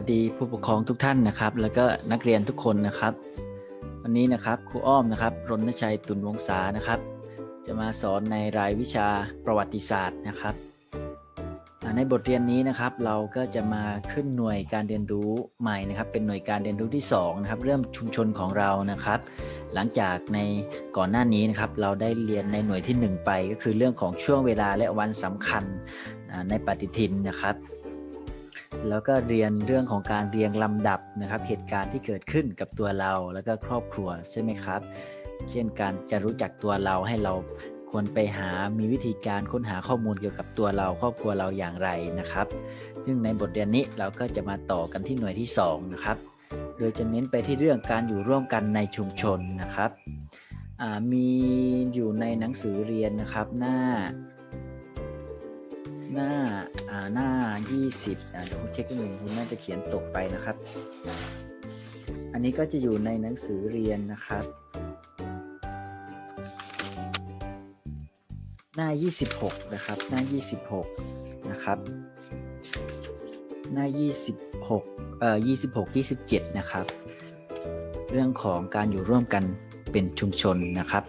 วัสดีผู้ปกครองทุกท่านนะครับ แล้วก็นักเรียนทุกคนนะครับ วันนี้นะครับครูอ้อมนะครับรณชัยตุลวงศานะครับ จะมาสอนในรายวิชาประวัติศาสตร์นะครับ ในบทเรียนนี้นะครับ เราก็จะมาขึ้นหน่วยการเรียนรู้ใหม่นะครับ เป็นหน่วยการเรียนรู้ที่2นะครับเริ่มชุมชนของเรานะครับ หลังจากในก่อนหน้านี้นะครับ เราได้เรียนในหน่วยที่ 1 ไปก็คือเรื่องของช่วงเวลาและวันสำคัญในปฏิทินนะครับ แล้วก็เรียนเรื่องของการเรียงลำดับนะครับ เหตุการณ์ที่เกิดขึ้นกับตัวเราแล้วก็ครอบครัวใช่ไหมครับ เช่นการจะรู้จักตัวเราให้เราควรไปหามีวิธีการค้นหาข้อมูลเกี่ยวกับตัวเราครอบครัวเราอย่างไรนะครับ ซึ่งในบทเรียนนี้เราก็จะมาต่อกันที่หน่วยที่ 2 นะครับ โดยจะเน้นไปที่เรื่องการอยู่ร่วมกันในชุมชนนะครับ มีอยู่ในหนังสือเรียนนะครับหน้า หน้าอ่าหน้า 20อ่าเดี๋ยวผมเช็คนิดหนึ่งคุณน่าจะเขียนตกไปนะครับ อันนี้ก็จะอยู่ในหนังสือเรียนนะครับ หน้า 26 นะครับ หน้า 26 นะครับ หน้า 26เอ่อ26 27 นะครับ เรื่องของการอยู่ร่วมกันเป็นชุมชนนะครับ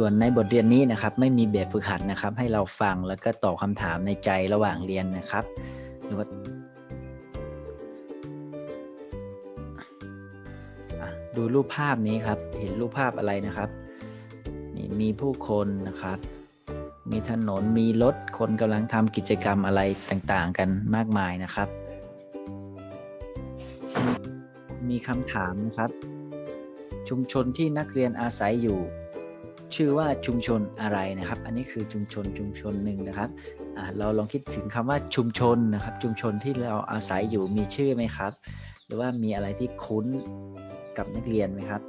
ส่วนในบทเรียนนี้นะครับไม่มีแบบฝึกหัดนะครับ ให้เราฟังแล้วก็ตอบคำถามในใจระหว่างเรียนนะครับ หรือว่าดูรูปภาพนี้ครับ เห็นรูปภาพอะไรนะครับนี่มีผู้คนนะครับ มีถนนมีรถคนกำลังทำกิจกรรมอะไรต่างๆ กันมากมายนะครับ มีมีคำถามนะครับ ชุมชนที่นักเรียนอาศัยอยู่ ชื่อว่าชุมชนอะไรนะครับ อันนี้คือชุมชนชุมชนหนึ่งนะครับเราลองคิดถึงคำว่าชุมชนนะครับ ชุมชนที่เราอาศัยอยู่มีชื่อไหมครับ หรือว่ามีอะไรที่คุ้นกับนักเรียนไหมครับ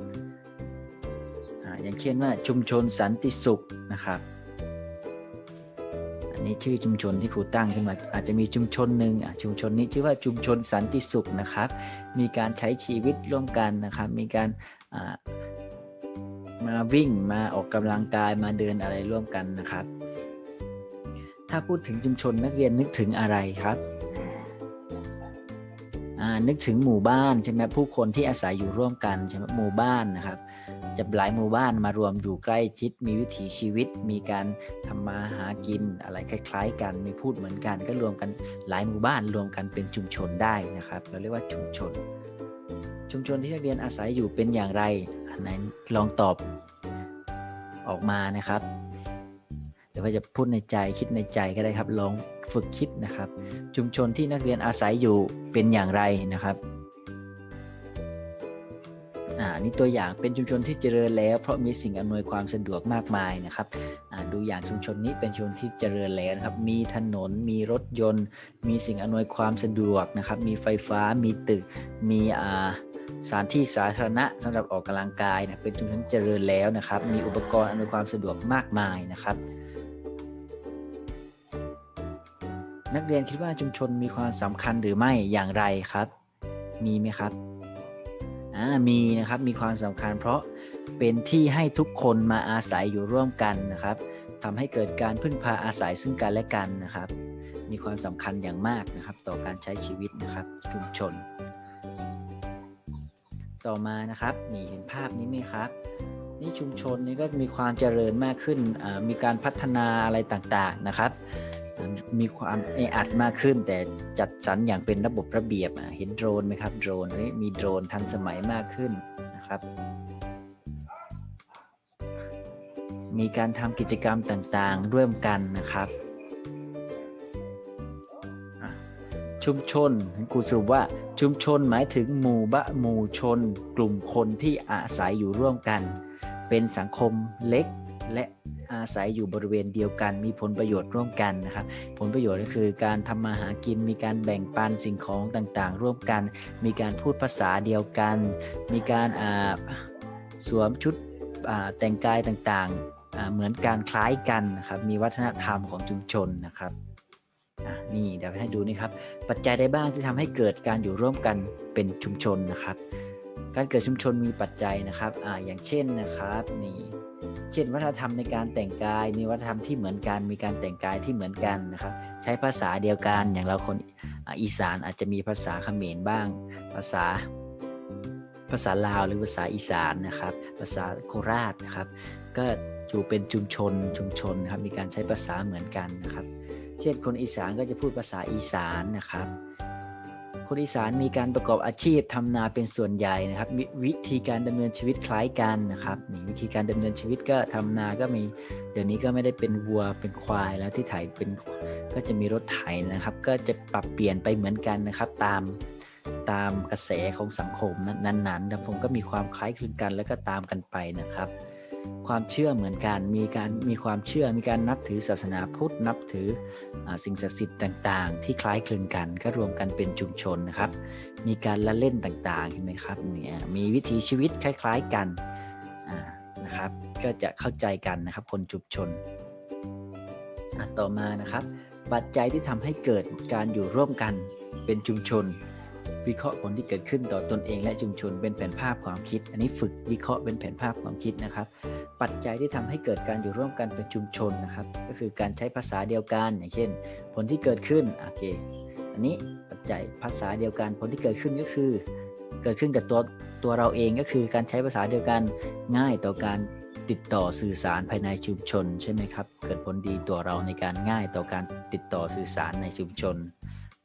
ออย่างเช่นว่าชุมชนสันติสุขนะครับอันนี้ชื่อชุมชนที่ครูตั้งขึ้นมาอาจจะมีชุมชนหนึ่งอะชุมชนนี้ชื่อว่าชุมชนสันติสุขนะครับ มีการใช้ชีวิตร่วมกันนะครับ มีการอ มาวิ่งมาออกกำลังกายมาเดินอะไรร่วมกันนะครับ ถ้าพูดถึงชุมชนนักเรียนนึกถึงอะไรครับนึกถึงหมู่บ้านใช่ไหมผู้คนที่อาศัยอยู่ร่วมกันใช่ไหมหมู่บ้านนะครับ จะหลายหมู่บ้านมารวมอยู่ใกล้ชิด มีวิถีชีวิต มีการทำมาหากินอะไรคล้าย ๆ กันมีพูดเหมือนกัน ก็รวมกันหลายหมู่บ้านรวมกันเป็นชุมชนได้นะครับ เราเรียกว่าชุมชน ชุมชนที่นักเรียนอาศัยอยู่เป็นอย่างไร ไหนลองตอบออกมานะครับหรือว่าจะพูดในใจคิดในใจก็ได้ครับลองฝึกคิดนะครับ ชุมชนที่นักเรียนอาศัยอยู่เป็นอย่างไรนะครับอ่านี่ตัวอย่างเป็นชุมชนที่เจริญแล้ว เพราะมีสิ่งอำนวยความสะดวกมากมายนะครับอ่าดูอย่างชุมชนนี้เป็นชุมชนที่เจริญแล้วนะครับ มีถนน มีรถยนต์ มีสิ่งอำนวยความสะดวกนะครับ มีไฟฟ้า มีตึก มีอ่า สถานที่สาธารณะสำหรับออกกำลังกายนะเป็นชุมชนเจริญแล้วนะครับ มีอุปกรณ์อำนวยความสะดวกมากมายนะครับ นักเรียนคิดว่าชุมชนมีความสำคัญหรือไม่อย่างไรครับ มีไหมครับอ่ามีนะครับมีความสำคัญ เพราะเป็นที่ให้ทุกคนมาอาศัยอยู่ร่วมกันนะครับทำให้เกิดการพึ่งพาอาศัยซึ่งกันและกันนะครับ มีความสำคัญอย่างมากนะครับ ต่อการใช้ชีวิตนะครับ ชุมชน ต่อมานะครับนี่เห็นภาพนี้ไหมครับนี่ชุมชนนี้ก็มีความเจริญมากขึ้นมีการพัฒนาอะไรต่างๆนะครับมีความแออัดมากขึ้น แต่จัดสรรอย่างเป็นระบบระเบียบเห็นโดรนไหมครับโดรนนี่มีโดรนทันสมัยมากขึ้นนะครับ มีการทำกิจกรรมต่างๆร่วมกันนะครับ ชุมชนครูสรุปว่าชุมชนหมายถึงหมู่บะหมู่ชน กลุ่มคนที่อาศัยอยู่ร่วมกัน เป็นสังคมเล็กและอาศัยอยู่บริเวณเดียวกัน มีผลประโยชน์ร่วมกันนะครับ ผลประโยชน์ก็คือการทำมาหากิน มีการแบ่งปันสิ่งของต่างๆ ร่วมกัน มีการพูดภาษาเดียวกัน มีการสวมชุดแต่งกายต่างๆ เหมือนการคล้ายกันนะครับ มีวัฒนธรรมของชุมชนนะครับ นี่เดี๋ยวให้ดูนี่ครับ ปัจจัยใดบ้างที่ทำให้เกิดการอยู่ร่วมกันเป็นชุมชนนะครับ การเกิดชุมชนมีปัจจัยนะครับออย่างเช่นนะครับนี่เช่น วัฒนธรรมในการแต่งกาย มีวัฒนธรรมที่เหมือนกัน มีการแต่งกายที่เหมือนกันนะครับ ใช้ภาษาเดียวกัน อย่างเราคนอีสานอาจจะมีภาษาเขมรบ้าง ภาษาภาษาลาวหรือภาษาอีสานนะครับ ภาษาโคราชนะครับ ก็อยู่เป็นชุมชนชุมชนนะครับ มีการใช้ภาษาเหมือนกันนะครับ เช่นคนอีสานก็จะพูดภาษาอีสานนะครับ คนอีสานมีการประกอบอาชีพทำนาเป็นส่วนใหญ่นะครับววิธีการดำเนินชีวิตคล้ายกันนะครับนี่วิธีการดำเนินชีวิตก็ทำนาก็มีเดี๋ยวนี้ก็ไม่ได้เป็นวัวเป็นควายแล้วที่ไถเป็นก็จะมีรถไถนะครับ ก็จะปรับเปลี่ยนไปเหมือนกันนะครับตามตามกระแสของสังคมนั้นๆนะผมก็มีความคล้ายคลึงกันแล้วก็ตามกันไปนะครับ ความเชื่อเหมือนกัน มีการมีความเชื่อ มีการนับถือศาสนาพุทธ นับถืออสิ่งศักดิ์สิทธิ์ต่างๆ ที่คล้ายคลึงกัน ก็รวมกันเป็นชุมชนนะครับ มีการละเล่นต่างๆ เห็นไหมครับ เนี่ย มีวิถีชีวิตคล้ายๆกันนะครับ ก็จะเข้าใจกันนะครับ คนชุมชน ต่อมานะครับ ปัจจัยที่ทำให้เกิดการอยู่ร่วมกันเป็นชุมชน วิเคราะห์ผลที่เกิดขึ้นต่อตนเองและชุมชนเป็นแผนภาพความคิด อันนี้ฝึกวิเคราะห์เป็นแผนภาพความคิดนะครับ ปัจจัยที่ทำให้เกิดการอยู่ร่วมกันเป็นชุมชนนะครับ ก็คือการใช้ภาษาเดียวกัน อย่างเช่น ผลที่เกิดขึ้นโอเค อันนี้ปัจจัยภาษาเดียวกัน ผลที่เกิดขึ้นก็คือ เกิดขึ้นกับตัวตัวเราเองก็คือการใช้ภาษาเดียวกันง่ายต่อการติดต่อสื่อสารภายในชุมชนใช่ไหมครับ เกิดผลดีตัวเราในการง่ายต่อการติดต่อสื่อสารในชุมชน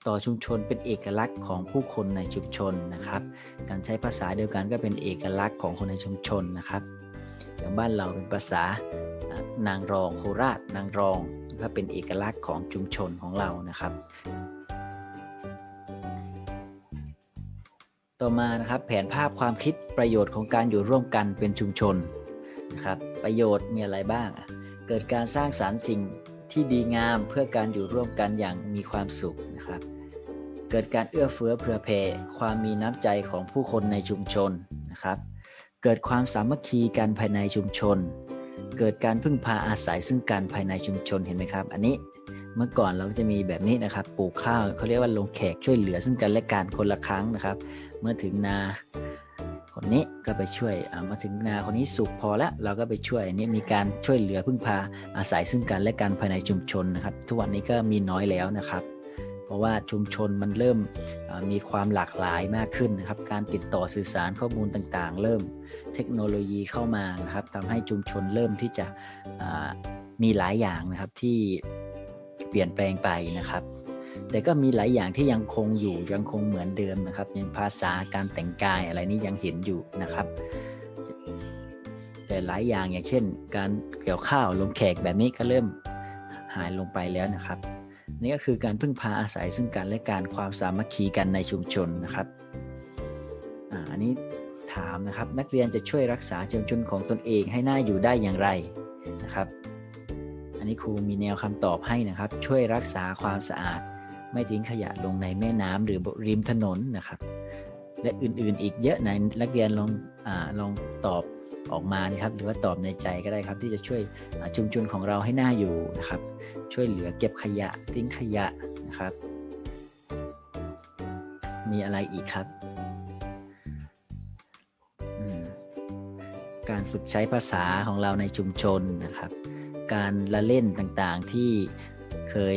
ต่อชุมชนเป็นเอกลักษณ์ของผู้คนในชุมชนนะครับ การใช้ภาษาเดียวกันก็เป็นเอกลักษณ์ของคนในชุมชนนะครับ อย่างบ้านเราเป็นภาษานางรองโคราชนางรองก็เป็นเอกลักษณ์ของชุมชนของเรานะครับ ต่อมานะครับแผนภาพความคิดประโยชน์ของการอยู่ร่วมกันเป็นชุมชนนะครับประโยชน์มีอะไรบ้าง เกิดการสร้างสารรค์สิ่งที่ดีงามเพื่อการอยู่ร่วมกันอย่างมีความสุขนะครับ เกิดการเอื้อเฟื้อเผื่อแผ่ความมีน้ำใจของผู้คนในชุมชนนะครับ เกิดความสามัคคีกันภายในชุมชน เกิดการพึ่งพาอาศัยซึ่งกันภายในชุมชนเห็นไหมครับ อันนี้เมื่อก่อนเราก็จะมีแบบนี้นะครับปลูกข้าวเขาเรียกว่าลงแขกช่วยเหลือซึ่งกันและกันคนละครั้งนะครับ เมื่อถึงนาคนนี้ก็ไปช่วยมาถึงนาคนนี้สุกพอแล้วเราก็ไปช่วยอันนี้มีการช่วยเหลือพึ่งพาอาศัยซึ่งกันและกันภายในชุมชนนะครับ ทุกวันนี้ก็มีน้อยแล้วนะครับ ราะว่าชุมชนมันเริ่มมีความหลากหลายมากขึ้นนะครับ การติดต่อสื่อสารข้อมูลต่างๆ เริ่มเทคโนโลยีเข้ามานะครับทำให้ชุมชนเริ่มที่จะมีหลายอย่างนะครับที่เปลี่ยนแปลงไปนะครับ แต่ก็มีหลายอย่างที่ยังคงอยู่ยังคงเหมือนเดิมนะครับอย่างภาษาการแต่งกายอะไรนี้ยังเห็นอยู่นะครับแต่หลายอย่างอย่างเช่น การเกี่ยวข้าวลงแขกแบบนี้ก็เริ่มหายลงไปแล้วนะครับ นี่ก็คือการพึ่งพาอาศัยซึ่งกันและการความสามัคคีกันในชุมชนนะครับอันนี้ถามนะครับนักเรียนจะช่วยรักษาชุมชนของตนเองให้น่าอยู่ได้อย่างไรนะครับ อันนี้ครูมีแนวคำตอบให้นะครับ ช่วยรักษาความสะอาด ไม่ทิ้งขยะลงในแม่น้ำหรือริมถนนนะครับ และอื่นๆอีกเยอะในนักเรียนลองอลองตอบ ออกมานะครับ หรือว่าตอบในใจก็ได้ครับ ที่จะช่วยชุมชนของเราให้น่าอยู่นะครับ ช่วยเหลือเก็บขยะทิ้งขยะนะครับ มีอะไรอีกครับการฝึกใช้ภาษาของเราในชุมชนนะครับ การละเล่นต่างๆที่เคย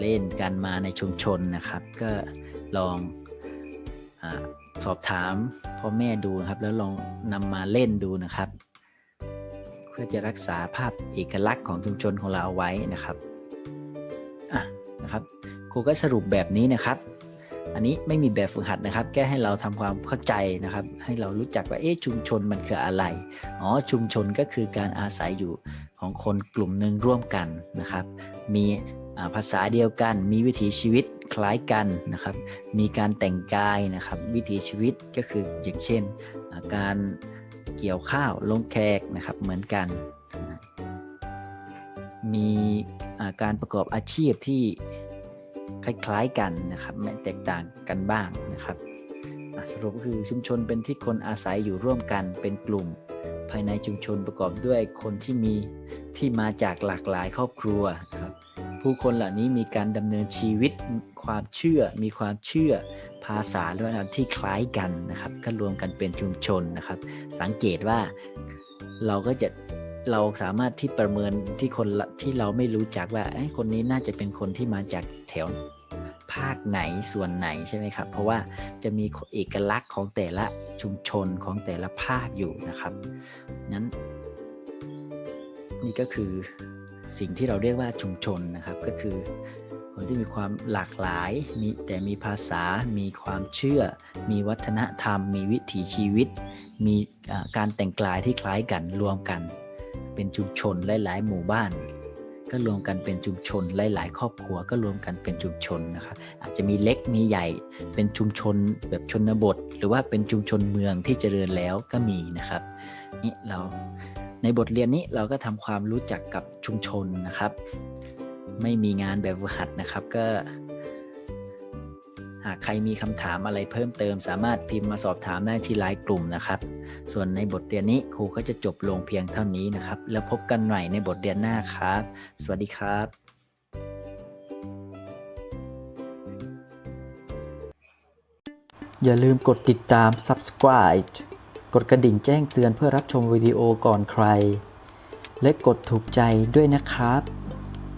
เล่นกันมาในชุมชนนะครับ ก็ลอง สอบถามพ่อแม่ดูนะครับ แล้วลองนำมาเล่นดูนะครับ เพื่อจะรักษาภาพเอกลักษณ์ของชุมชนของเราเอาไว้นะครับอะนะครับครูก็สรุปแบบนี้นะครับ อันนี้ไม่มีแบบฝึกหัดนะครับ แก้ให้เราทำความเข้าใจนะครับ ให้เรารู้จักว่าเอ๊ะชุมชนมันคืออะไรอ๋อชุมชนก็คือการอาศัยอยู่ของคนกลุ่มหนึ่งร่วมกันนะครับ มีภาษาเดียวกัน มีวิถีชีวิต คล้ายกันนะครับ มีการแต่งกายนะครับวิถีชีวิตก็คืออย่างเช่น การเกี่ยวข้าวลงแขกนะครับเหมือนกัน มีการประกอบอาชีพที่คล้ายๆกันนะครับไม่แตกต่างกันบ้างนะครับสรุปก็คือชุมชนเป็นที่คนอาศัยอยู่ร่วมกันเป็นกลุ่ม ภายในชุมชนประกอบด้วยคนที่มีที่มาจากหลากหลายครอบครัวครับ ผู้คนเหล่านี้มีการดำเนินชีวิตความเชื่อ มีความเชื่อภาษาหรือวัฒนธรรมที่คล้ายกันนะครับ ก็รวมกันเป็นชุมชนนะครับ สังเกตว่าเราก็จะเราสามารถที่ประเมินที่คนที่เราไม่รู้จักว่าเอ้คนนี้น่าจะเป็นคนที่มาจากแถวภาคไหนส่วนไหนใช่ไหมครับ เพราะว่าจะมีเอกลักษณ์ของแต่ละชุมชนของแต่ละภาคอยู่นะครับนั้นนี่ก็คือ สิ่งที่เราเรียกว่าชุมชนนะครับก็คือ คนที่มีความหลากหลายมีแต่มีภาษา มีความเชื่อ มีวัฒนธรรม มีวิถีชีวิต มีการแต่งกายที่คล้ายกันรวมกัน เป็นชุมชนหลายๆ หมู่บ้าน ก็รวมกันเป็นชุมชนหลาย ๆ ครอบครัวก็รวมกันเป็นชุมชนนะครับอาจจะมีเล็กมีใหญ่เป็นชุมชนแบบชนบท หรือว่าเป็นชุมชนเมืองที่เจริญแล้วก็มีนะครับนี่เรา ในบทเรียนนี้เราก็ทำความรู้จักกับชุมชนนะครับ ไม่มีงานแบบฝึกหัดนะครับก็ หากใครมีคำถามอะไรเพิ่มเติม สามารถพิมพ์มาสอบถามได้ที่ไลน์กลุ่มนะครับ ส่วนในบทเรียนนี้ครูก็จะจบลงเพียงเท่านี้นะครับ แล้วพบกันใหม่ในบทเรียนหน้าครับ สวัสดีครับอย่าลืมกดติดตาม subscribe ดกระดิ่งแจ้งเตือนเพื่อรับชมวิดีโอก่อนใคร และกดถูกใจด้วยนะครับ